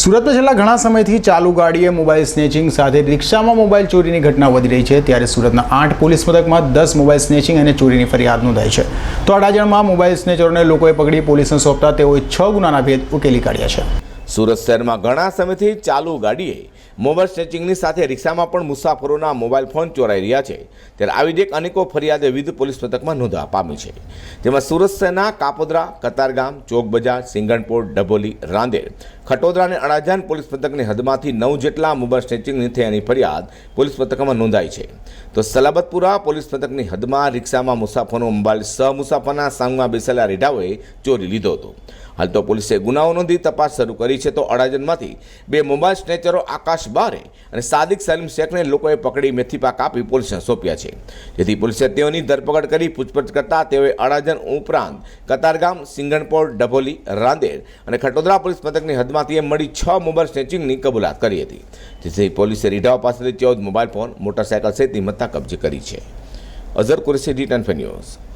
સુરતમાં છેલ્લા ઘણા સમયથી ચાલુ ગાડીએ મોબાઈલ સ્નેચિંગ સાથે રિક્ષામાં મોબાઈલ ચોરીની ઘટના વધી રહી છે. ત્યારે સુરતના આઠ પોલીસ મથકમાં દસ મોબાઈલ સ્નેચિંગ અને ચોરીની ફરિયાદ નોંધાઈ છે. તો અડાજણમાં મોબાઈલ સ્નેચરોને લોકોએ પકડી પોલીસને સોંપતા તેઓએ છ ગુનાના ભેદ ઉકેલી કાઢ્યા છે. સુરત શહેરમાં ઘણા સમયથી ચાલુ ગાડીએ મોબાઈલ સ્નેચિંગની સાથે રિક્ષામાં પણ મુસાફરોના મોબાઈલ ફોન ચોરાઈ રહ્યા છે. ત્યારે આવી જ એક અનેકો ફરિયાદો વિવિધ પોલીસ મથકમાં નોંધવા પામી છે. તેમાં સુરત શહેરના કાપોદરા, કતારગામ ચોક બજાર સિંગણપોર ડભોલી, રાંદેર ખટોદરા અને અડાજાન પોલીસ મથકની હદમાંથી નવ જેટલા મોબાઈલ સ્નેચિંગની થયાની ફરિયાદ પોલીસ મથકમાં નોંધાઈ છે. તો સલાબતપુરા પોલીસ મથકની હદમાં રિક્ષામાં મુસાફરનો મોબાઈલ સહ મુસાફરના સાંગમાં બેસેલા રેઢાઓએ ચોરી લીધો હતો. હાલ તો પોલીસે ગુનાઓ નોંધી તપાસ શરૂ કરી છે તો અડાજનમાંથી બે મોબાઈલ સ્નેચરો આકાશ બારે અને સાદિક સલીમ શેખને લોકોએ પકડી મેથીપાક આપી પોલીસને સોંપ્યા છે. જેથી પોલીસે તેઓની ધરપકડ કરી પૂછપરછ કરતા તેઓએ અડાજન ઉપરાંત કતારગામ સિંગણપોર ડભોલી, રાંદેર અને ખટોદરા પોલીસ મથકની એમ મળી છ મોબાઈલ સ્નેચિંગની કબૂલાત કરી હતી. જેથી પોલીસે રીઢાવા પાસેથી ચૌદ મોબાઈલ ફોન, મોટરસાયકલ સહિતની મત્તા કબજે કરી છે. Azhar Qureshi, D ten news.